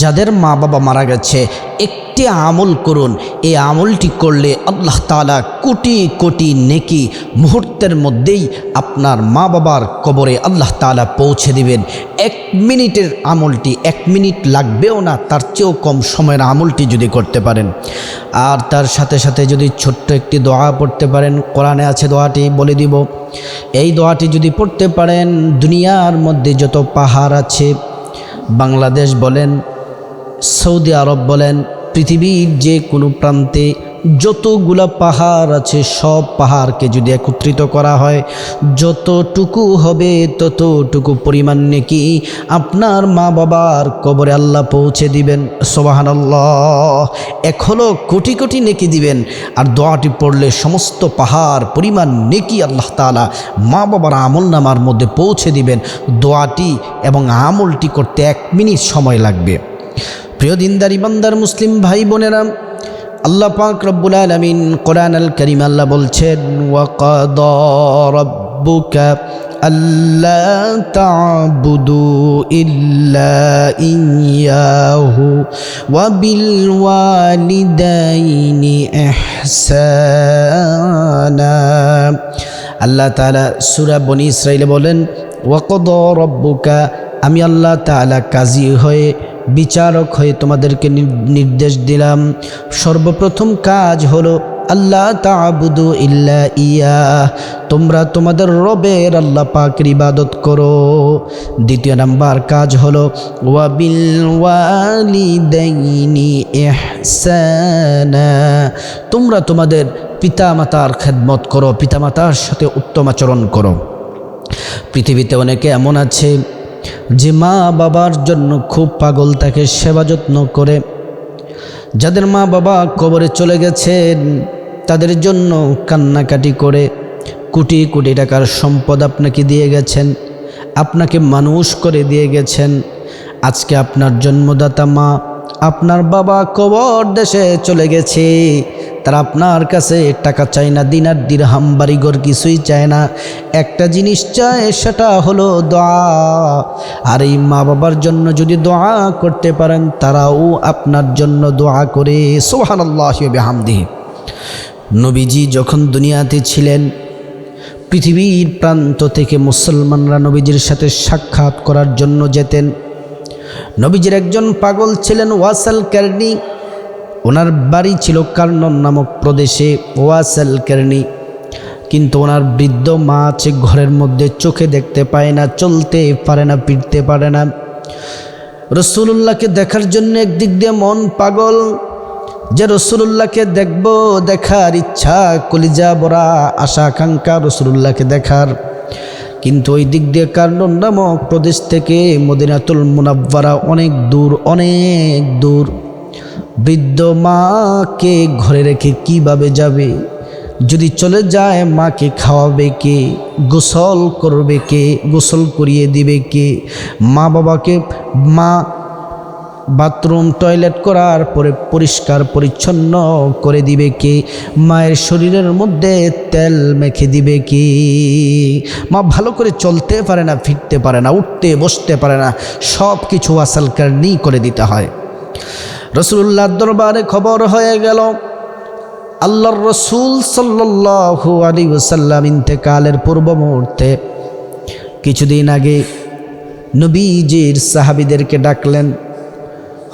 যাদের মা বাবা মারা গেছে, একটি আমল করুন। এই আমলটি করলে আল্লাহ তালা কোটি কোটি নেকি মুহূর্তের মধ্যেই আপনার মা বাবার কবরে আল্লাহ তালা পৌঁছে দিবেন। এক মিনিটের আমলটি, এক মিনিট লাগবেও না, তার চেয়েও কম সময়ের আমলটি যদি করতে পারেন। আর তার সাথে সাথে যদি ছোট্ট একটি দোয়া পড়তে পারেন, কোরআনে আছে দোয়াটি, বলে দিব। এই দোয়াটি যদি পড়তে পারেন, দুনিয়ার মধ্যে যত পাহাড় আছে, বাংলাদেশ বলেন সৌদি আরব বলেন, পৃথিবীর যে কোনো প্রান্তে যতগুলা পাহাড় আছে, সব পাহাড়কে যদি একত্রিত করা হয়, যতটুকু হবে ততটুকু পরিমাণ নাকি আপনার মা বাবার কবরে আল্লাহ পৌঁছে দিবেন। সোবাহান আল্লাহ এক হলো কোটি কোটি নেকি দিবেন, আর দোয়াটি পড়লে সমস্ত পাহাড় পরিমাণ নেকি আল্লাহ তালা মা বাবার আমল নামার মধ্যে পৌঁছে দিবেন। দোয়াটি এবং আমলটি করতে এক মিনিট সময় লাগবে। প্রিয় দিনদার, ইমানদার মুসলিম ভাই বোনেরা, আল্লাহ পাক রব্বুল আলমিন কোরআন আল করিম আল্লাহ বলছেন ওয়াকাদ রব্বুকা আল্লা তাবুদু ইল্লা ইয়াহু ওয়া বিল ওয়ালিদাইনি ইহসানা। আল্লাহ তাআলা সূরা বনি ইসরাইলে বলেন ওয়াকাদ রব্বুকা, আমি আল্লাহ তাআলা কাজী হয়ে বিচারক হয়ে তোমাদেরকে নির্দেশ দিলাম। সর্বপ্রথম কাজ হলো আল্লাহ তাবুদু ইল্লা ইয়া তোমরা তোমাদের রবের আল্লাহ পাকের ইবাদত করো। দ্বিতীয় নাম্বার কাজ হলো ওয়াবিল ওয়ালিদাইনি ইহসানা। তোমরা তোমাদের পিতামাতার খেদমত করো, পিতামাতার সাথে উত্তম আচরণ করো। পৃথিবীতে অনেকে এমন আছে যে মা বাবার জন্য খুব পাগল তাকে সেবা যত্ন করে। যাদের মা বাবা কবরে চলে গেছেন, তাদের জন্য কান্নাকাটি করে। কোটি কোটি টাকার সম্পদ আপনাকে দিয়ে গেছেন, আপনাকে মানুষ করে দিয়ে গেছেন। আজকে আপনার জন্মদাতা মা, আপনার বাবা কবর দেশে চলে গেছে। তারা আপনার কাছে টাকা চায় না, দিনার দিরহাম, বাড়িঘর কিছুই চায় না। একটা জিনিস চায়, সেটা হলো দোয়া। আর এই মা বাবার জন্য যদি দোয়া করতে পারেন, তারাও আপনার জন্য দোয়া করে। সোহান আল্লাহ হামদি নবীজি যখন দুনিয়াতে ছিলেন, পৃথিবীর প্রান্ত থেকে মুসলমানরা নবীজির সাথে সাক্ষাৎ করার জন্য যেতেন। নবীজির একজন পাগল ছিলেন ওয়াসাল কার্নি। ওনার বাড়ি ছিল কার্নন নামক প্রদেশে, ওয়াসাল কার্নি। কিন্তু ওনার বৃদ্ধ মা আছে ঘরের মধ্যে, চোখে দেখতে পায় না, চলতে পারে না, ফিরতে পারে না। রসুল্লাহকে দেখার জন্য একদিক দিয়ে মন পাগল, যে রসুল্লাহকে দেখব, দেখার ইচ্ছা, কলিজা বরা আশা, আকাঙ্ক্ষা রসুল্লাহকে দেখার। কিন্তু ওই দিক দিয়ে কার্নন নামক প্রদেশ থেকে মদিনাতুল মুনাব্বারা অনেক দূর অনেক দূর। বৃদ্ধ মাকে ঘরে রেখে কীভাবে যাবে? যদি চলে যায়, মাকে খাওয়াবে কে? গোসল করবে কে? গোসল করিয়ে দিবে কে? মা বাবাকে মা বাথরুম, টয়লেট করার পরে পরিষ্কার পরিচ্ছন্ন করে দিবে কে? মায়ের শরীরের মধ্যে তেল মেখে দিবে কি? মা ভালো করে চলতে পারে না, ফিরতে পারে না, উঠতে, বসতে পারে না সব কিছু আসালকার নিয়ে করে দিতে হয়। রসুল্লাহ দরবারে খবর হয়ে গেল, আল্লাহর রসুল সাল্লু আলী ওসাল্লাম ইন্তেকালের পূর্ব মুহূর্তে কিছুদিন আগে নবীজির সাহাবিদেরকে ডাকলেন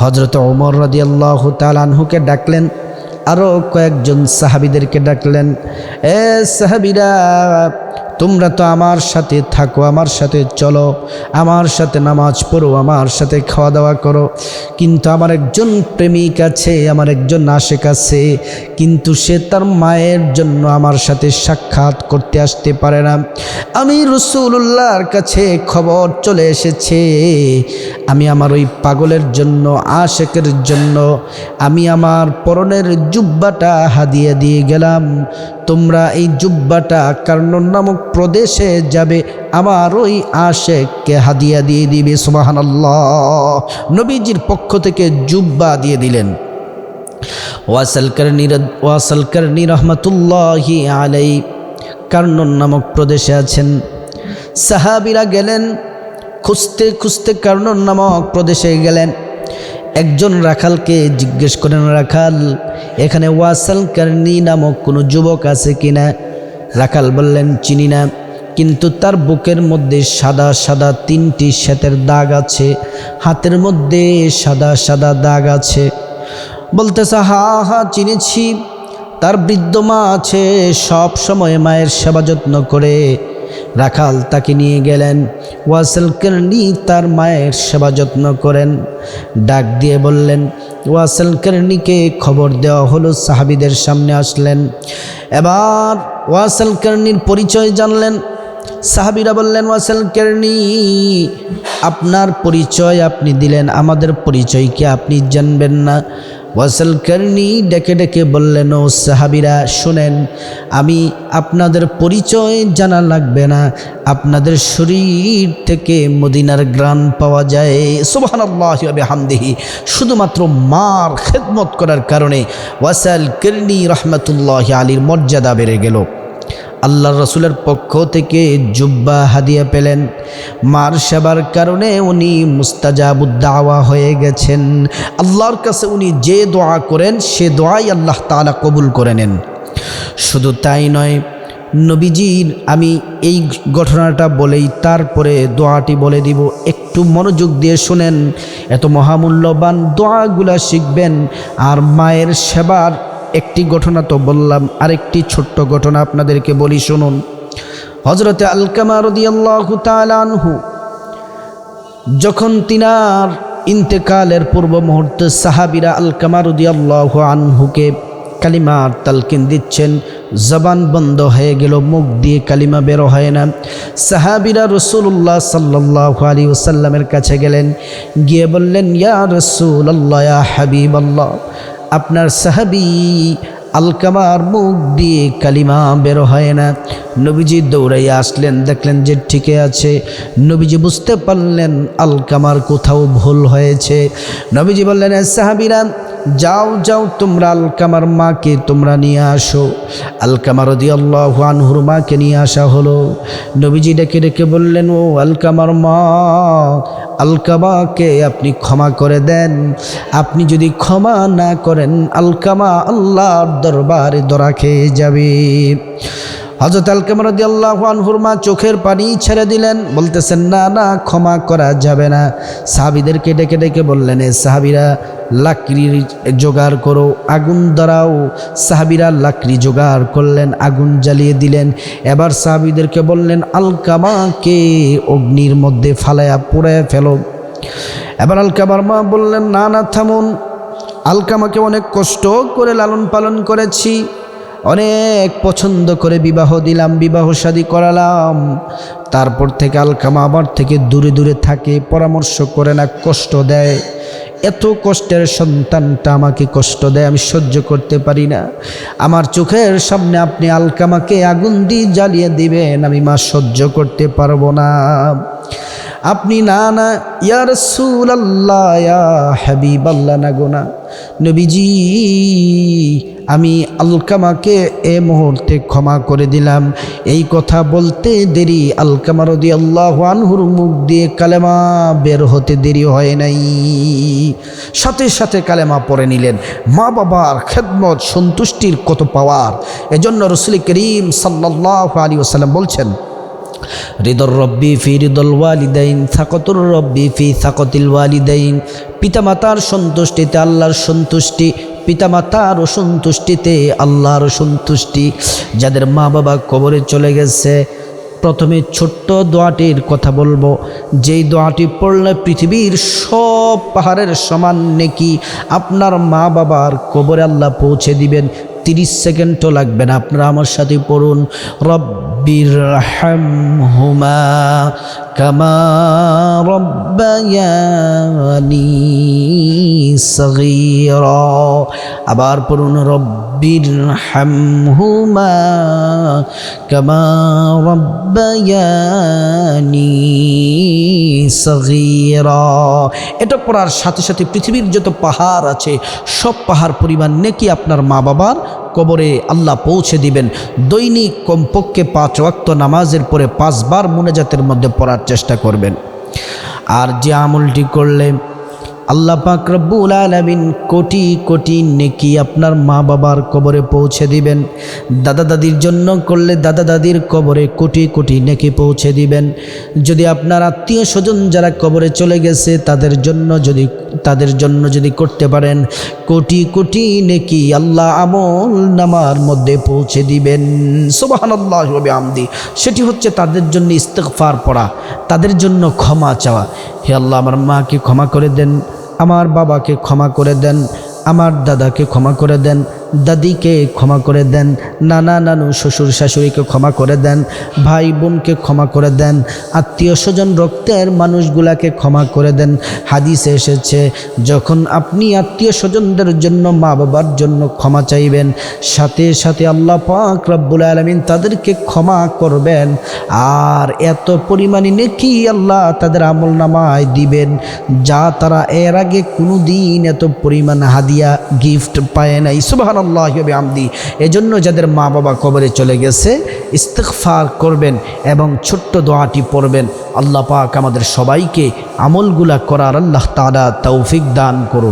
হজরত ওমর রদি আল্লাহ তালানহুকে ডাকলেন আরও কয়েকজন সাহাবিদেরকে ডাকলেন, এ সাহাবিরা তোমরা তো আমার সাথে থাকো, আমার সাথে চলো, আমার সাথে নামাজ পড়ো, আমার সাথে খাওয়া দাওয়া করো। কিন্তু আমার একজন প্রেমিক আছে, আমার একজন আশেক আছে, কিন্তু সে তার মায়ের জন্য আমার সাথে সাক্ষাৎ করতে আসতে পারে না। আমি রসুল্লাহর কাছে খবর চলে এসেছে, আমি আমার ওই পাগলের জন্য, আশেকের জন্য, আমি আমার পরনের জুব্বাটা হাদিয়ে দিয়ে গেলাম। তোমরা এই জুব্বাটা কারণ নামক প্রদেশে যাবে আমার ওই আশেককে হাদিয়া দিয়ে দিবে সুবাহান নবীজির পক্ষ থেকে জুব্বা দিয়ে দিলেন। ওয়াসাল করনি ওয়াসাল রহমতুল্লাহি আলাই। কার্নন নামক প্রদেশে আছেন। সাহাবিরা গেলেন, খুঁজতে খুঁজতে কার্নন নামক প্রদেশে গেলেন। একজন রাখালকে জিজ্ঞেস করেন, রাখাল, এখানে ওয়াসাল কার্নি নামক কোনো যুবক আছে কিনা? রাখাল বললেন, চিনি না। কিন্তু তার বুকের মধ্যে সাদা সাদা তিনটি শ্বেতের দাগ আছে। হাতের মধ্যে সাদা সাদা দাগ আছে। বলতেছে, হা হা, চিনেছি। তার বৃদ্ধ মা আছে, সব সময় মায়ের সেবা যত্ন করে। রাখাল তাকে নিয়ে গেলেন। ওয়াসেল কেরনি তার মায়ের সেবা যত্ন করেন। ডাক দিয়ে বললেন, ওয়াসেল কেরনিকে খবর দেওয়া হলো, সাহাবিদের সামনে আসলেন। এবার ওয়াসেল কেরনির পরিচয় জানলেন। সাহাবিরা বললেন, ওয়াসেল কেরনি আপনার পরিচয় আপনি দিলেন, আমাদের পরিচয় কি আপনি জানবেন না? ওয়াসেল কর্নি ডেকে ডেকে বললেন, ও সাহাবিরা, শুনেন, আমি আপনাদের পরিচয় জানা লাগবে না। আপনাদের শরীর থেকে মদিনার গ্রান পাওয়া যায়। সুবাহান্লাহ হামদিহি শুধুমাত্র মার খেদমত করার কারণে ওয়াসাল কেরনি রহমতুল্লাহ আলীর মর্যাদা বেড়ে গেল। আল্লাহ রসুলের পক্ষ থেকে জুব্বা হাদিয়া পেলেন। মার সেবার কারণে উনি মুস্তাজাবুদ্দাওয়া হয়ে গেছেন। আল্লাহর কাছে উনি যে দোয়া করেন, সে দোয়াই আল্লাহ তালা কবুল করে নেন। শুধু তাই নয়, নবীজির আমি এই ঘটনাটা বলেই তারপরে দোয়াটি বলে দিব। একটু মনোযোগ দিয়ে শুনেন, এত মহামূল্যবান দোয়াগুলা শিখবেন, আর মায়ের সেবার একটি ঘটনা তো বললাম, আরেকটি ছোট্ট ঘটনা আপনাদেরকে বলি, শুনুন। হজরতে আলকামা রদিয়াল্লাহু তালানহু যখন তিনার ইন্তেকালের পূর্ব মুহূর্তে সাহাবিরা আলকামা রদিয়াল্লাহু আনহুকে কালিমার তালকিন দিচ্ছেন, জবান বন্ধ হয়ে গেল, মুখ দিয়ে কালিমা বেরো হয় না। সাহাবিরা রসুল্লাহ সাল্লাহ আলী ওসাল্লামের কাছে গেলেন, গিয়ে বললেন, ইয়া রসুল আল্লাহ হাবিব আল্লাহ আপনার সাহাবি আলকামার মুখ দিয়ে কালিমা বের হয় না। নবীজি দৌড়াই আসলেন, দেখলেন যে ঠিকই আছে। নবীজি বুঝতে পারলেন আলকামার কোথাও ভুল হয়েছে। নবীজি বললেন সাহাবিরা যাও যাও তোমরা আলকামার মাকে তোমরা নিয়ে আসো। আলকামার দি আল্লাহ আনহুর মাকে নিয়ে আসা হলো। নবীজি ডেকে ডেকে বললেন, ও আলকামার মা, আলকামাকে আপনি ক্ষমা করে দেন। আপনি যদি ক্ষমা না করেন, আলকামা আল্লাহর দরবারে দরা খেয়ে যাবে। হজরত আলকামরদি আল্লাহ আনহুর চোখের পানি ছেড়ে দিলেন, বলতেছেন, না না, ক্ষমা করা যাবে না। সাহাবিদেরকে ডেকে ডেকে বললেন, এ সাহাবিরা, লাকড়ি জোগাড় করো, আগুন ধরাও। সাহাবিরা লাকড়ি জোগাড় করলেন, আগুন জ্বালিয়ে দিলেন। এবার সাহাবিদেরকে বললেন আলকামাকে অগ্নির মধ্যে ফালায়া পুড়ে ফেলো? এবার আলকামার মা বললেন, না না, থামুন। আলকামাকে অনেক কষ্ট করে লালন পালন করেছি। অনেক পছন্দ করে বিবাহ দিলাম, বিবাহ শাদী করালাম। তারপর থেকে আলকামা আমার থেকে দূরে দূরে থাকে, পরামর্শ করে না, কষ্ট দেয়। এত কষ্টের সন্তানটা আমাকে কষ্ট দেয়, আমি সহ্য করতে পারি না। আমার চোখের সামনে আপনি আলকামাকে আগুন দিয়ে জ্বালিয়ে দিবেন, আমি মা সহ্য করতে পারব না। আপনি না না ইয়ার সুল আল্লাহ হাবিব আল্লাহ না। গোনা নবীজি আমি আলকামাকে এ মুহূর্তে ক্ষমা করে দিলাম। এই কথা বলতে দেরি। আলকামা রদি আল্লাহ আনহুর মুখ দিয়ে কালেমা বের হতে দেরি হয় নাই। সাথে সাথে কালেমা পরে নিলেন। মা বাবার খেদমত, সন্তুষ্টির কত পাওয়ার। এজন্য রসুল করিম সাল্লাহ আলী ওসাল্লাম বলছেন হৃদর রব্বি ফি হৃদল ওয়ালিদাইন থাকতুর রব্বি ফি থাকতিল ওয়ালিদাইন। পিতামাতার সন্তুষ্টিতে, আল্লাহর সন্তুষ্টি পিতামাতার অসন্তুষ্টিতে, আল্লাহর সন্তুষ্টি যাদের মা বাবা কবরে চলে গেছে। প্রথমে ছোট্ট দোয়াটির কথা বলব। যেই দোয়াটি পড়লে পৃথিবীর সব পাহাড়ের সমান নেকি আপনার মা বাবার কবরে আল্লাহ পৌঁছে দিবেন। তিরিশ সেকেন্ডও লাগবে না, আপনারা আমার সাথে পড়ুন। রব্বির হুমা কামা রব্বায়ানি সগীরা। আবার পড়ুন, রব্বির হুমা কামা রব্বায়ানি সগীরা। এটা পড়ার সাথে সাথে পৃথিবীর যত পাহাড় আছে, সব পাহাড় পরিমাণ নেকি আপনার মা বাবার কবরে আল্লাহ পৌঁছে দিবেন। দৈনিক কমপক্ষে পাঁচ ওয়াক্ত নামাজের পরে পাঁচবার মুনাজাতের মধ্যে পড়ার চেষ্টা করবেন। আর যে আমলটি করলে আল্লাহ পাক রব্বুল আলামিন কোটি কোটি নেকি আপনার মা বাবার কবরে পৌঁছে দিবেন। দাদা দাদির জন্য করলে দাদা দাদির কবরে কোটি কোটি নেকি পৌঁছে দিবেন। যদি আপনার আত্মীয় স্বজন যারা কবরে চলে গেছে, তাদের জন্য যদি, তাদের জন্য যদি করতে পারেন, কোটি কোটি নেকি আল্লাহ আমল নামার মধ্যে পৌঁছে দিবেন। সুবহানাল্লাহ আমদি সেটি হচ্ছে তাদের জন্য ইস্তেগফার পড়া, তাদের জন্য ক্ষমা চাওয়া। হে আল্লাহ, আমার মাকে ক্ষমা করে দেন, আমার বাবাকে ক্ষমা করে দেন, আমার দাদাকে ক্ষমা করে দেন দাদিকে ক্ষমা করে দেন, নানা নানু শ্বশুর শাশুড়িকে ক্ষমা করে দেন, ভাই বোনকে ক্ষমা করে দেন, আত্মীয় স্বজন রক্তের মানুষগুলাকে ক্ষমা করে দেন। হাদিসে এসেছে, যখন আপনি আত্মীয় স্বজনদের জন্য মা বাবার জন্য ক্ষমা চাইবেন, সাথে সাথে আল্লাহ পাক রব্বুল আলমিন তাদেরকে ক্ষমা করবেন। আর এত পরিমাণে নেকি আল্লাহ তাদের আমল নামায় দিবেন, যা তারা এর আগে কোনো দিন এত পরিমাণ হাদিয়া গিফট পায় নাই। সুবাহান আল্লাহ আমদি এজন্য যাদের মা বাবা কবরে চলে গেছে ইস্তেকফার করবেন এবং ছোট্ট দোয়াটি পড়বেন। আল্লাহ পাক আমাদের সবাইকে আমলগুলা করার আল্লাহ তারা তৌফিক দান করুন